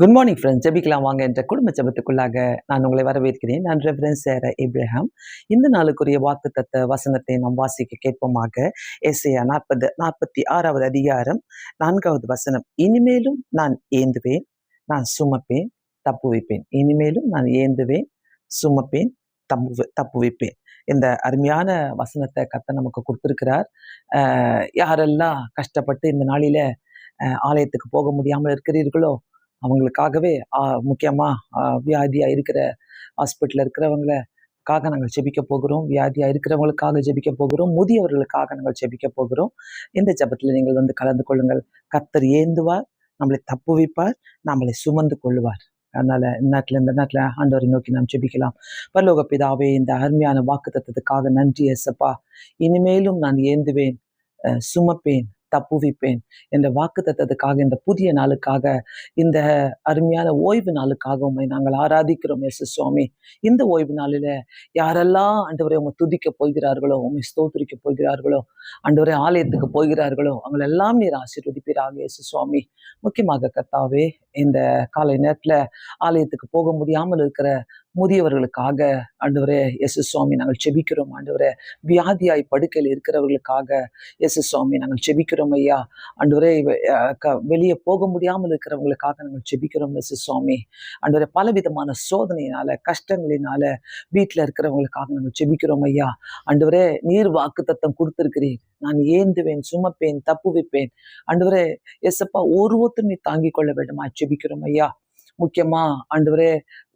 Good morning friends ஜெபிக்கலாம் வாங்க என்ற குடும்ப ஜெபத்துக்குள்ளாக நான் உங்களை வரவேற்கிறேன். நான் ரெஃபரன்ஸ் சேர இப்ரஹாம் இந்த நாளுக்குரிய வாக்குத்தத்த வசனத்தை நாம் வாசிக்க கேட்போமாக. எஸ்ஏயா நாற்பது நாற்பத்தி ஆறாவது அதிகாரம் நான்காவது வசனம். இனிமேலும் நான் ஏந்துவேன் நான் சுமப்பேன் தப்பு வைப்பேன். இனிமேலும் நான் ஏந்துவேன் சுமப்பேன் தப்பு வைப்பேன். இந்த அருமையான வசனத்தை கத்த நமக்கு கொடுத்துருக்கிறார். யாரெல்லாம் கஷ்டப்பட்டு இந்த நாளில ஆலயத்துக்கு போக முடியாமல் இருக்கிறீர்களோ அவங்களுக்காகவே முக்கியமாக வியாதியாக இருக்கிற ஹாஸ்பிட்டலில் இருக்கிறவங்கள காக நாங்கள் ஜெபிக்க போகிறோம். வியாதியாக இருக்கிறவங்களுக்காக ஜெபிக்க போகிறோம். முதியவர்களுக்காக நாங்கள் ஜெபிக்க போகிறோம். இந்த ஜபத்தில் நீங்கள் வந்து கலந்து கொள்ளுங்கள். கத்தர் ஏந்துவார் நம்மளை தப்புவிப்பார் நம்மளை சுமந்து கொள்வார் அதனால் இந்நாட்டில் இந்த நாட்டில் ஆண்டவரை நோக்கி நாம் ஜெபிக்கலாம். பரலோக பிதாவே இந்த அருமையான வாக்கு தத்துவத்துக்காக நன்றி எசப்பா இனிமேலும் நான் ஏந்துவேன் சுமப்பேன். தப்புவிப்பேன் என்ற வாக்கு தத்தத்துக்காக இந்த புதிய நாளுக்காக இந்த அருமையான ஓய்வு நாளுக்காக உண்மை நாங்கள் ஆராதிக்கிறோம் எஸ் சுவாமி. இந்த ஓய்வு நாளில யாரெல்லாம் ஆண்டவரை உங்க துதிக்க போகிறார்களோ உண்மை ஸ்தோத்திரிக்க போகிறார்களோ ஆண்டவரை ஆலயத்துக்கு போகிறார்களோ அவங்களெல்லாம் நீர் ஆசீர்வதிப்பீராக எஸ் சுவாமி. முக்கியமாக கத்தாவே இந்த காலை நேரத்துல ஆலயத்துக்கு போக முடியாமல் இருக்கிற முதியவர்களுக்காக ஆண்டவரே எஸ் சுவாமி நாங்கள் செபிக்கிறோம் ஆண்டவரே. வியாதியாய் படுக்கையில் இருக்கிறவர்களுக்காக எஸ் சுவாமி நாங்கள் செபிக்கிறோம் ஐயா. ஆண்டவரே வெளியே போக முடியாமல் இருக்கிறவங்களுக்காக நாங்கள் செபிக்கிறோம் எஸ் சுவாமி. ஆண்டவரே பலவிதமான சோதனையினால கஷ்டங்களினால வீட்டில் இருக்கிறவங்களுக்காக நாங்கள் செபிக்கிறோம் ஐயா. ஆண்டவரே நீர் வாக்கு தத்தம் கொடுத்துருக்கிறீர். நான் ஏந்துவேன் சுமப்பேன் தப்புவிப்பேன். ஆண்டவரே எஸ்அப்பா ஒருத்தர் நீ தாங்கிக் கொள்ள வேண்டுமா? ஜெபிக்கிறோம் ஐயா. முக்கியமா ஆண்டவரே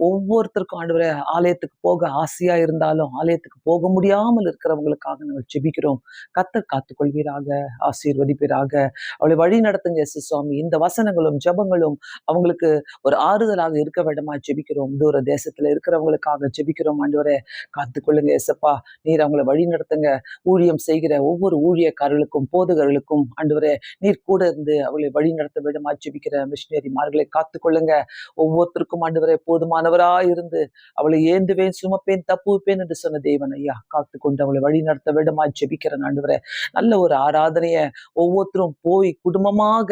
ஒவ்வொருத்தருக்கும் ஆண்டவரே ஆலயத்துக்கு போக ஆசையா இருந்தாலும் ஆலயத்துக்கு போக முடியாமல் இருக்கிறவங்களுக்காக நாங்கள் செபிக்கிறோம் கத்த காத்துக்கொள்வீராக ஆசீர்வதிப்பீராக. அவளை வழி நடத்துங்க எஸ் சுவாமி. இந்த வசனங்களும் ஜபங்களும் அவங்களுக்கு ஒரு ஆறுதலாக இருக்க வேண்டுமா ஜெபிக்கிறோம். தூர தேசத்துல இருக்கிறவங்களுக்காக ஜெபிக்கிறோம் ஆண்டவரே. காத்துக்கொள்ளுங்க எசப்பா நீர் அவங்களை வழி நடத்துங்க. ஊழியம் செய்கிற ஒவ்வொரு ஊழியக்காரர்களுக்கும் போதகர்களுக்கும் ஆண்டவரே நீர் கூட இருந்து அவளை வழி நடத்த வேண்டுமா ஜெபிக்கிற மிஷினரிமார்களை காத்துக்கொள்ளுங்க. ஒவ்வொருத்தருக்கும் ஆண்டவரை போதுமானவரா இருந்து அவளை ஏந்துவேன் சுமப்பேன் தப்புவிப்பேன் என்று சொன்ன தேவன் ஐயா காத்து கொண்டு அவளை வழி நடத்த வேண்டுமா ஜெபிக்கிறேன் ஆண்டவரை. நல்ல ஒரு ஆராதனைய ஒவ்வொருத்தரும் போய் குடும்பமாக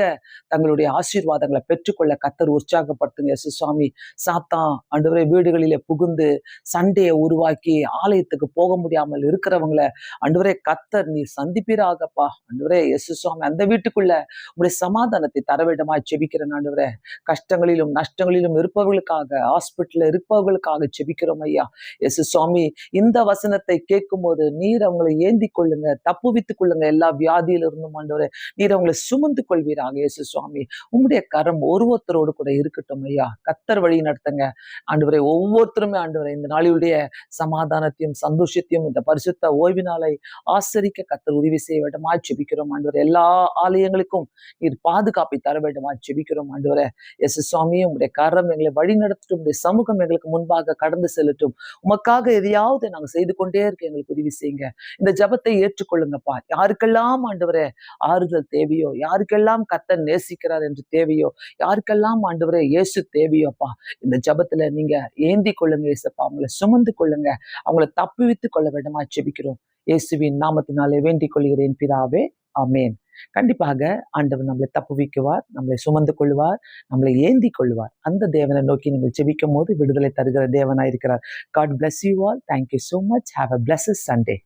தங்களுடைய ஆசீர்வாதங்களை பெற்றுக்கொள்ள கத்தர் உற்சாகப்படுத்துங்க. சுவாமி சாத்தா ஆண்டவரை வீடுகளிலே புகுந்து சண்டையை உருவாக்கி ஆலயத்துக்கு போக முடியாமல் இருக்கிறவங்களை ஆண்டவரே கத்தர் நீ சந்திப்பீராகப்பா. ஆண்டவரே எசு சுவாமி அந்த வீட்டுக்குள்ள உங்களுடைய சமாதானத்தை தர வேண்டுமா ஜெபிக்கிறேன் ஆண்டவரே. கஷ்டங்களிலும் கஷ்டங்களிலும் இருப்பவர்களுக்காக ஹாஸ்பிட்டல்ல இருப்பவர்களுக்காக செபிக்கிறோம் ஐயா. எஸ் சுவாமி இந்த வசனத்தை கேட்கும் போது நீர் அவங்களை ஏந்தி கொள்ளுங்க தப்புவித்துக் கொள்ளுங்க எல்லா வியாதியில இருந்தும் ஆண்டவரே. நீர் அவங்களை சுமந்து கொள்வீராக இயேசு சுவாமி. உங்களுடைய கரம் ஒருவொருத்தரோடு கூட இருக்கட்டும் ஐயா. கத்தர் வழி நடத்துங்க. ஆண்டவரை ஒவ்வொருத்தருமே ஆண்டவரை இந்த நாளிலுடைய சமாதானத்தையும் சந்தோஷத்தையும் இந்த பரிசுத்த ஓய்வு நாளை ஆசரிக்க கத்தர் உதவி செய்ய வேண்டுமா செபிக்கிறோம் ஆண்டவர். எல்லா ஆலயங்களுக்கும் நீர் பாதுகாப்பை தர வேண்டுமா செபிக்கிறோம் ஆண்டவரை. எஸ் சுவாமியும் உங்களுடைய காரணம் எங்களை வழி நடத்தட்டும் உடைய சமூகம் எங்களுக்கு முன்பாக கடந்து செல்லட்டும். உமக்காக எதையாவது நாங்கள் செய்து கொண்டே இருக்க எங்களுக்கு உதவி செய்யுங்க. இந்த ஜபத்தை ஏற்றுக்கொள்ளுங்கப்பா. யாருக்கெல்லாம் ஆண்டவரே ஆறுதல் தேவையோ யாருக்கெல்லாம் கத்தன் நேசிக்கிறார் என்று தேவையோ யாருக்கெல்லாம் ஆண்டவரே இயேசு தேவையோப்பா இந்த ஜபத்துல நீங்க ஏந்தி கொள்ளுங்க இயேசப்பா. அவங்கள சுமந்து கொள்ளுங்க. அவங்கள தப்புவித்து கொள்ள வேண்டுமா? ஜெபிக்கிறோம். இயேசுவின் நாமத்தினாலே வேண்டிக் கொள்கிறேன் பிதாவே. ஆமேன். கண்டிப்பாக ஆண்டவர் நம்மளை தப்புவிக்குவார் நம்மளை சுமந்து கொள்வார் நம்மளை ஏந்தி கொள்வார். அந்த தேவனை நோக்கி நீங்கள் ஜெபிக்கும் போது விடுதலை தருகிற தேவனாக இருக்கிறார் God bless you all thank you so much have a blessed Sunday